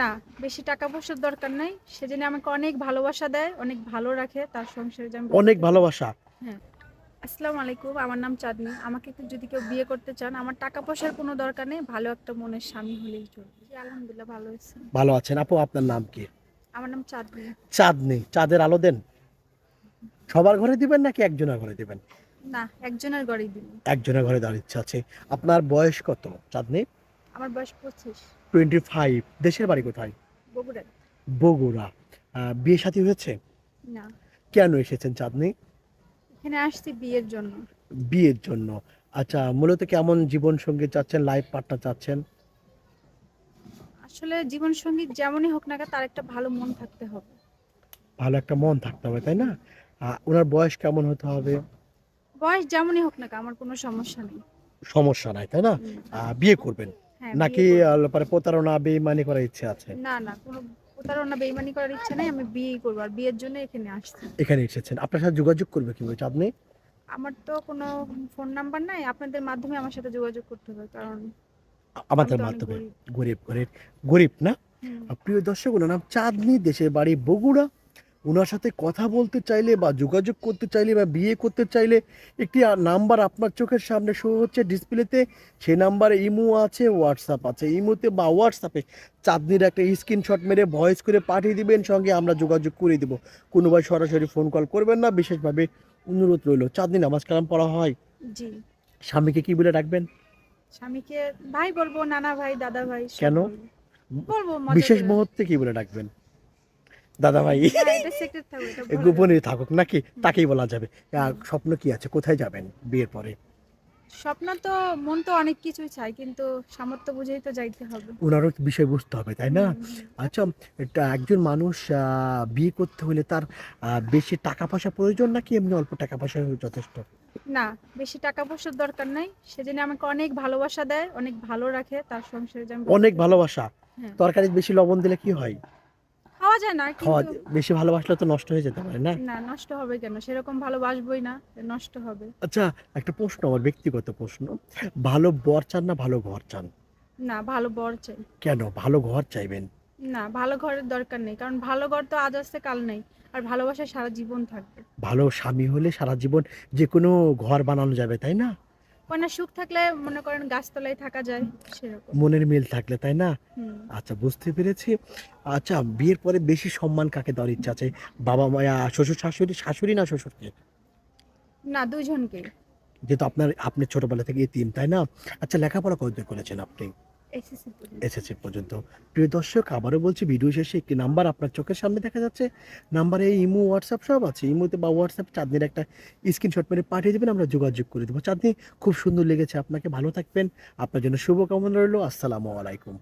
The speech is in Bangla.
না বেশি টাকা পয়সার দরকার নাই। সেজন্য আমাকে অনেক ভালোবাসা দেয় অনেক ভালো রাখে তার সংসারে যে আমি অনেক ভালোবাসা। হ্যাঁ। আসসালামু আলাইকুম আমার নাম চাঁদনি। আমাকে একটু যদি কেউ বিয়ে করতে চান আমার টাকা পয়সার কোনো দরকার নেই ভালো একটা মনের স্বামী হলেই চলবে। জি, আলহামদুলিল্লাহ ভালো হয়েছে ভালো আছেন। আপু আপনার নাম কি? আমার নাম চাঁদনি। চাঁদ নেই চাঁদের আলো দেন? সবার ঘরে দিবেন নাকি একজনের ঘরে দিবেন? না একজনের গড়েই দিন একজনের ঘরে দেওয়ার ইচ্ছা আছে। আপনার বয়স কত চাঁদনি? আমার বয়স পঁচিশ। টোয়েন্টি ফাইভ দেশের বাড়ি কোথায়? বগুড়া। বগুড়া। বিয়ে সাথী হয়েছে? না। কেন এসেছেন চাঁদনি? এখানে আসছি বিয়ের জন্য। বিয়ের জন্য। আচ্ছা মূলত কেমন জীবন সঙ্গী চাচ্ছেন লাইফ পার্টনার চাচ্ছেন? আসলে জীবন সঙ্গী যেমনই হোক না কেন তার একটা ভালো মন থাকতে হবে। ভালো একটা মন থাকতে হবে তাই না? ওনার বয়স কেমন হতে হবে? বয়স যেমনই হোক না কেন আমার কোনো সমস্যা নেই। সমস্যা নাই তাই না? বিয়ে করবেন। নাকি বিয়ে করব। আহ, পরে প্রতারণা বেইমানি করার ইচ্ছে আছে? না না কোনো প্রতারণা বেইমানি করার ইচ্ছা নেই আমি বিয়েই করব আর বিয়ের জন্য এখানে আসছি। এখানে এসেছেন। আপনার সাথে যোগাযোগ করবে কীভাবে? আপনি? আমার তো কোনো ফোন নাম্বার নাই আপনাদের মাধ্যমে আমার সাথে যোগাযোগ করতে হবে কারণ আমাদের মাধ্যমে। গরিব। গরিব গরিব। গরিব না? প্রিয় দর্শক ওনার নাম চাঁদনি দেশের বাড়ি বগুড়া। ওনার সাথে কথা বলতে চাইলে বা যোগাযোগ করতে চাইলে বা বিয়ে করতে চাইলে একটি নাম্বার আপনার চোখের সামনে শো হচ্ছে ডিসপ্লেতে। সেই নাম্বারে ইমো আছে হোয়াটসঅ্যাপ আছে। ইমোতে বা হোয়াটসঅ্যাপে চাঁদনির একটা স্ক্রিনশট মেরে ভয়েস করে পাঠিয়ে দিবেন সঙ্গে আমরা যোগাযোগ করে দিব। কোনো ভাই সরাসরি ফোন কল করবেন না বিশেষভাবে অনুরোধ রইল। চাঁদনি নামাজ কালাম পড়া হয়। জি। স্বামীকে কি বলে ডাকবেন? স্বামীকে ভাই বলব নানা ভাই দাদা ভাই কেন? বিশেষ মুহূর্তে কি বলে ডাকবেন? দাদা ভাই বলা গোপনে থাকুক। নাকি তাকেই বলা যাবে? স্বপ্ন কি আছে? কোথায় যাবেন বিয়ের পরে? স্বপ্ন তো মন তো অনেক কিছুই চাই কিন্তু সামর্থ্য বুঝেই তো যাইতে হবে। ওনারও বিষয় বুঝতে হবে তাই না। আচ্ছা এটা একজন মানুষ বিয়ে করতে হলে তার বেশি টাকা পয়সা প্রয়োজন নাকি এমনি অল্প টাকা পয়সা যথেষ্ট? না বেশি টাকা পয়সার দরকার নাই। সেজন্য আমাকে অনেক ভালোবাসা দেয় অনেক ভালো রাখে তার সংসারে অনেক ভালোবাসা? হ্যাঁ। তরকারি বেশি লবণ দিলে কি হয়? খাওয়া যায় না খাওয়া বেশি ভালোবাসলে তো নষ্ট হয়ে যেতে পারে না? না নষ্ট হবে কেন? সেরকম ভালোবাসবই না নষ্ট হবে। আচ্ছা একটা প্রশ্ন আমার ব্যক্তিগত প্রশ্ন। ভালো বর চান না ভালো ঘর চান? না ভালো বর চাই। কেন? ভালো ঘর চাইবেন? না ভালো ঘরের দরকার নেই কারণ ভালো ঘর তো আজ আসতে কাল নেই আর ভালোবাসা সারা জীবন থাকবে। ভালো স্বামী হলে সারা জীবন যে কোনো ঘর বানানো যাবে তাই না? মানে সুখ থাকলে মনে করেন গাছতলায় থাকা যায় সেরকম। মনের মিল থাকলে তাই না। আচ্ছা বুঝতে পেরেছি। আচ্ছা বিয়ের পরে বেশি সম্মান কাকে দেওয়ার ইচ্ছা আছে? বাবা মায়া শ্বশুর শাশুড়ি শাশুড়ি না শ্বশুরকে? না দুজনকে যেহেতু আপনার আপনি ছোটবেলা থেকে তিন তাই না? আচ্ছা লেখাপড়া কত করেছেন আপনি? এসএসসি পর্যন্ত। প্রিয় দর্শক আবারও বলছি ভিডিও শেষে একটি নাম্বার আপনার চোখের সামনে দেখা যাচ্ছে। নাম্বারে ইমো হোয়াটসঅ্যাপ সব আছে। ইমোতে বা হোয়াটসঅ্যাপ চাঁদনির একটা স্ক্রিনশট মেরে পাঠিয়ে দেবেন আমরা যোগাযোগ করে দেবো। চাঁদনি খুব সুন্দর লেগেছে আপনাকে। ভালো থাকবেন। আপনার জন্য শুভকামনা রইল। আসসালামু আলাইকুম।